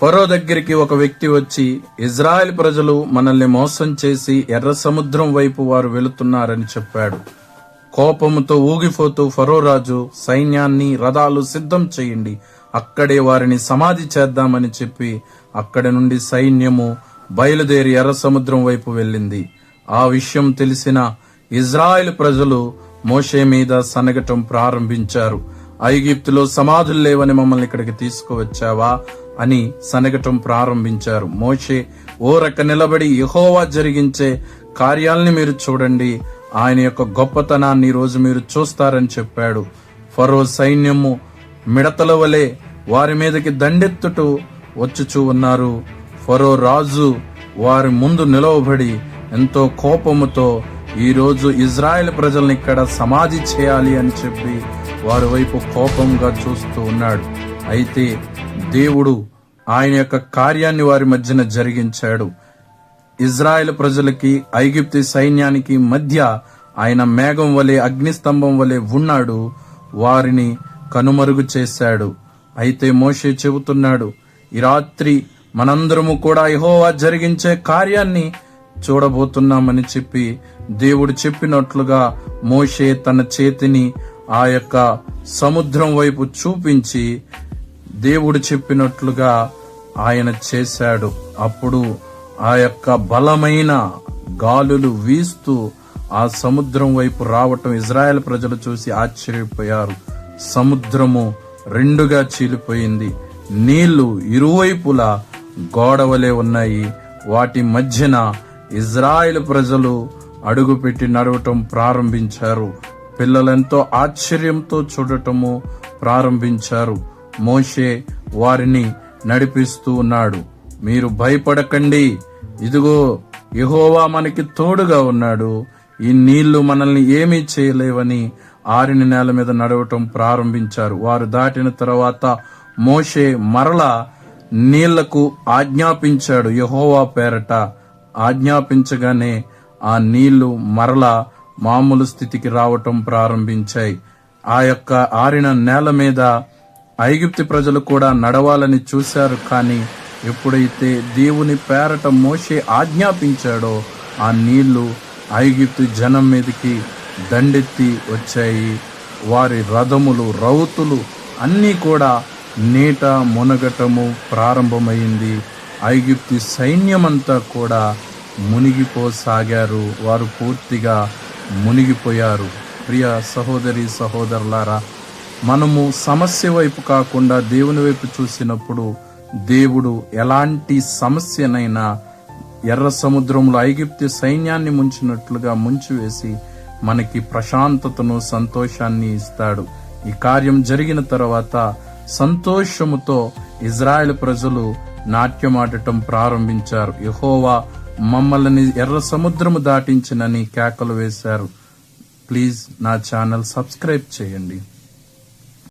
ఫరో దగ్గరికి ఒక వ్యక్తి వచ్చి ఇజ్రాయెల్ ప్రజలు మనల్ని మోసం చేసి ఎర్ర సముద్రం వైపు వారు వెళుతున్నారని చెప్పాడు. కోపముతో ఊగిపోతూ ఫరో రాజు సైన్యాన్ని రథాలు సిద్ధం చేయండి. అక్కడే వారిని సమాధి చేద్దామని చెప్పి అక్కడి నుండి సైన్యము బయలుదేరి ఎర్ర సముద్రం వైపు వెళ్ళింది. ఆ విషయం తెలిసిన ఇజ్రాయెల్ ప్రజలు మోషే మీద సనగటం ప్రారంభించారు. ఐగిప్తులో సమాధులు లేవని మమ్మల్ని ఇక్కడికి తీసుకువచ్చావా? అని సనగటం ప్రారంభించారు. మోషే ఓరక నిలబడి యహోవా జరిగించే కార్యాల్ని మీరు చూడండి. ఆయన యొక్క గొప్పతనాన్ని ఈరోజు రోజు మీరు చూస్తారని చెప్పాడు. ఫరో సైన్యము మిడతల వలె వారి మీదకి దండెత్తుటూ వచ్చుచూ ఉన్నారు. ఫరో రాజు వారి ముందు నిలవబడి ఎంతో కోపముతో ఈరోజు ఇజ్రాయెల్ ప్రజల్ని ఇక్కడ సమాధి చేయాలి అని చెప్పి వారి వైపు కోపంగా చూస్తూ ఉన్నాడు. అయితే దేవుడు ఆయన యొక్క కార్యాన్ని వారి మధ్యన జరిగించాడు. ఇజ్రాయెల్ ప్రజలకి ఐగిప్తి సైన్యానికి మధ్య ఆయన మేఘం వలె అగ్నిస్తంభం వలె ఉన్నాడు. వారిని కనుమరుగు చేశాడు. అయితే మోషే చెబుతున్నాడు ఈ రాత్రి మనందరము కూడా యెహోవా జరిగించే కార్యాన్ని చూడబోతున్నామని చెప్పి దేవుడు చెప్పినట్లుగా మోషే తన చేతిని ఆ యొక్క సముద్రం వైపు చూపించి దేవుడు చెప్పినట్లుగా ఆయన చేశాడు. అప్పుడు ఆ యొక్క బలమైన గాలులు వీస్తూ ఆ సముద్రం వైపు రావటం ఇజ్రాయెల్ ప్రజలు చూసి ఆశ్చర్యపోయారు. సముద్రము రెండుగా చీలిపోయింది. నీళ్ళు ఇరువైపులా గోడవలే ఉన్నాయి. వాటి మధ్యన ఇజ్రాయెల్ ప్రజలు అడుగుపెట్టి నడవటం ప్రారంభించారు. పిల్లలెంతో ఆశ్చర్యంతో చూడటము ప్రారంభించారు. మోషే వారిని నడిపిస్తూ ఉన్నాడు. మీరు భయపడకండి. ఇదిగో యహోవా మనకి తోడుగా ఉన్నాడు. ఈ నీళ్ళు మనల్ని ఏమీ చేయలేవని ఆరిన నేల మీద నడవటం ప్రారంభించారు. వారు దాటిన తర్వాత మోషే మరల నీళ్ళకు ఆజ్ఞాపించాడు. యహోవా పేరట ఆజ్ఞాపించగానే ఆ నీళ్ళు మరల మామూలు స్థితికి రావటం ప్రారంభించాయి. ఆ యొక్క ఆరిన నేల మీద ఐగుప్తి ప్రజలు కూడా నడవాలని చూశారు కానీ ఎప్పుడైతే దేవుని పేరట మోషే ఆజ్ఞాపించాడో ఆ నీళ్ళు ఐగుప్తు జనం మీదకి దండెత్తి వచ్చాయి. వారి రథములు రౌతులు అన్నీ కూడా నీట మునగటము ప్రారంభమైంది. ఐగుప్తి సైన్యమంతా కూడా మునిగిపోసాగారు. వారు పూర్తిగా మునిగిపోయారు. ప్రియ సహోదరి సహోదరులారా మనము సమస్య వైపు కాకుండా దేవుని వైపు చూసినప్పుడు దేవుడు ఎలాంటి సమస్యనైనా ఎర్ర సముద్రంలో ఐగిప్తి సైన్యాన్ని ముంచినట్లుగా ముంచివేసి మనకి ప్రశాంతతను సంతోషాన్ని ఇస్తాడు. ఈ కార్యం జరిగిన తర్వాత సంతోషముతో ఇజ్రాయెల్ ప్రజలు నాట్యమాడటం ప్రారంభించారు. యహోవా మమ్మల్ని ఎర్ర సముద్రము దాటించినని కేకలు వేశారు. ప్లీజ్ నా ఛానల్ సబ్స్క్రైబ్ చేయండి.